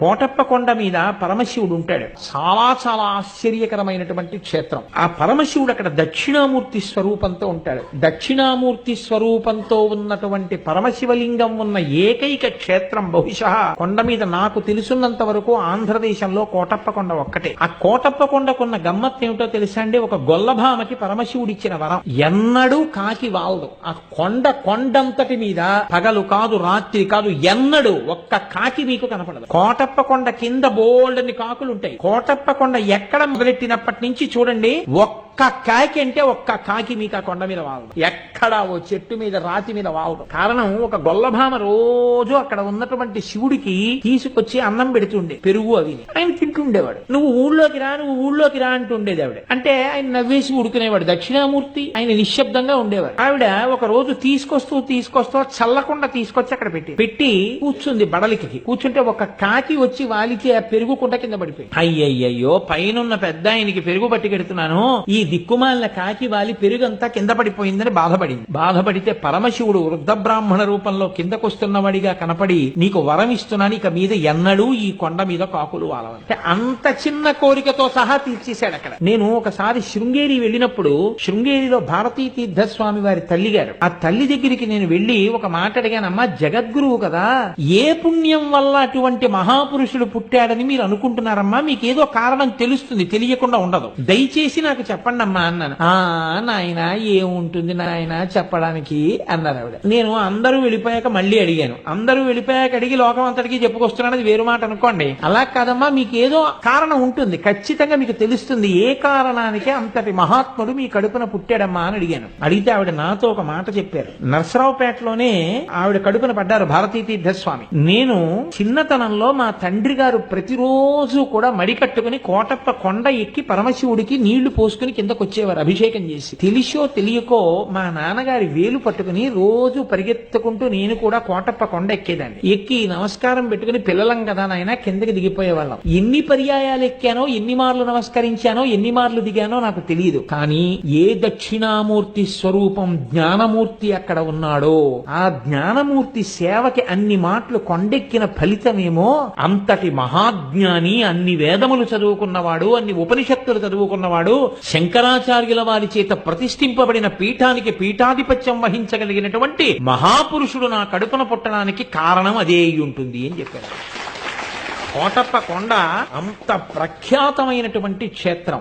కోటప్ప కొండ మీద పరమశివుడు ఉంటాడు. చాలా చాలా ఆశ్చర్యకరమైనటువంటి క్షేత్రం. ఆ పరమశివుడు అక్కడ దక్షిణామూర్తి స్వరూపంతో ఉంటాడు. దక్షిణామూర్తి స్వరూపంతో ఉన్నటువంటి పరమశివలింగం ఉన్న ఏకైక క్షేత్రం బహుశా కొండ మీద నాకు తెలుసున్నంత వరకు ఆంధ్రదేశంలో కోటప్ప కొండ ఒక్కటే. ఆ కోటప్ప కొండకున్న గమ్మత్ ఏమిటో తెలుసా అండి? ఒక గొల్లభామకి పరమశివుడు ఇచ్చిన వరం. ఎన్నడూ కాకి వాలదు. ఆ కొండ కొండంతటి మీద పగలు కాదు రాత్రి కాదు ఎన్నడూ ఒక్క కాకి మీకు కనపడదు. కోటప్ప కొండ కింద బోల్డని కాకులు ఉంటాయి కోటప్ప కొండ ఎక్కడ మొదలెట్టినప్పటి నుంచి చూడండి ఒక్క కాకి అంటే ఒక్క కాకి మీకు ఆ కొండ మీద వాలదు. ఎక్కడ ఓ చెట్టు మీద రాతి మీద వాలదు. కారణం ఒక గొల్లభామ రోజు అక్కడ ఉన్నటువంటి శివుడికి తీసుకొచ్చి అన్నం పెడుతుండే పెరుగు అవి ఆయన తింటుండేవాడు. నువ్వు ఊళ్ళోకి రా నువ్వు ఊళ్ళోకి రా అంటుండేది ఆవిడ. అంటే ఆయన నవ్వేసి ఉడుకునేవాడు. దక్షిణామూర్తి ఆయన నిశ్శబ్దంగా ఉండేవాడు. ఆవిడ ఒక రోజు తీసుకొస్తూ తీసుకొస్తూ చల్లకుండా తీసుకొచ్చి అక్కడ పెట్టి పెట్టి కూర్చుంది బడలికి. కూర్చుంటే ఒక కాకి వచ్చి వాలికి ఆ పెరుగు కుండ కింద పడిపోయి అయ్యయ్యో పైనున్న పెద్ద ఆయనకి పెరుగు పట్టుకెడుతున్నాను ఈ దిక్కుమాలిన కాకి వాలి పెరుగంతా కింద పడిపోయిందని బాధపడింది. బాధపడితే పరమశివుడు వృద్ధ బ్రాహ్మణ రూపంలో కిందకొస్తున్నవాడిగా కనపడి నీకు వరం ఇస్తున్నాను ఇక మీద ఎన్నడూ ఈ కొండ మీద కాకులు వాలవంటే అంత చిన్న కోరికతో సహా తీర్చేశాడు అక్కడ. నేను ఒకసారి శృంగేరి వెళ్ళినప్పుడు శృంగేరిలో భారతీ తీర్థస్వామి వారి తల్లి గారు. ఆ తల్లి దగ్గరికి నేను వెళ్ళి ఒక మాట అడిగానమ్మా జగద్గురువు కదా ఏ పుణ్యం వల్ల అటువంటి మహాపురుషుడు పుట్టాడని మీరు అనుకుంటున్నారమ్మా? మీకు ఏదో కారణం తెలుస్తుంది తెలియకుండా ఉండదు. దయచేసి నాకు చెప్పండి. అమ్మా అన్నాను. ఆ నాయన ఏముంటుంది నాయన చెప్పడానికి అన్నారు ఆవిడ. నేను అందరూ వెళ్ళిపోయాక మళ్ళీ అడిగాను. అందరూ వెళ్ళిపోయాక అడిగి లోకం అంతటికి చెప్పుకొస్తున్నాను అది వేరు మాట అనుకోండి. అలా కాదమ్మా మీకు ఏదో కారణం ఉంటుంది. ఖచ్చితంగా మీకు తెలుస్తుంది ఏ కారణానికి అంతటి మహాత్ముడు మీ కడుపున పుట్టాడమ్మా అని అడిగాను. అడిగితే ఆవిడ నాతో ఒక మాట చెప్పారు. నర్సరావుపేటలోనే ఆవిడ కడుపున పడ్డారు భారతీ తీర్థస్వామి. నేను చిన్నతనంలో మా తండ్రి గారు ప్రతిరోజు కూడా మడి కట్టుకుని కోటప్ప కొండ ఎక్కి పరమశివుడికి నీళ్ళు పోసుకుని కిందకు వచ్చేవారు అభిషేకం చేసి. తెలిసో తెలియకో మా నాన్నగారి వేలు పట్టుకుని రోజు పరిగెత్తుకుంటూ నేను కూడా కోటప్ప కొండ ఎక్కేదాన్ని. ఎక్కి నమస్కారం పెట్టుకుని పిల్లలం కదా నాయన కిందకి దిగిపోయేవాళ్ళం. ఎన్ని పర్యాయాలు ఎక్కానో ఎన్ని మార్లు నమస్కరించానో ఎన్ని మార్లు దిగానో నాకు తెలియదు కానీ ఏ దక్షిణామూర్తి స్వరూపం జ్ఞానమూర్తి అక్కడ ఉన్నాడో ఆ జ్ఞానమూర్తి సేవకి అన్ని మాటలు కొండెక్కిన ఫలితమేమో అంతటి మహాజ్ఞాని అన్ని వేదములు చదువుకున్నవాడు అన్ని ఉపనిషత్తులు చదువుకున్నవాడు శంకరాచార్యుల వారి చేత ప్రతిష్ఠింపబడిన పీఠానికి పీఠాధిపత్యం వహించగలిగినటువంటి మహాపురుషుడు నా కడుపున పుట్టడానికి కారణం అదే ఉంటుంది అని చెప్పారు కోటప్ప కొండ అంత ప్రఖ్యాతమైనటువంటి క్షేత్రం.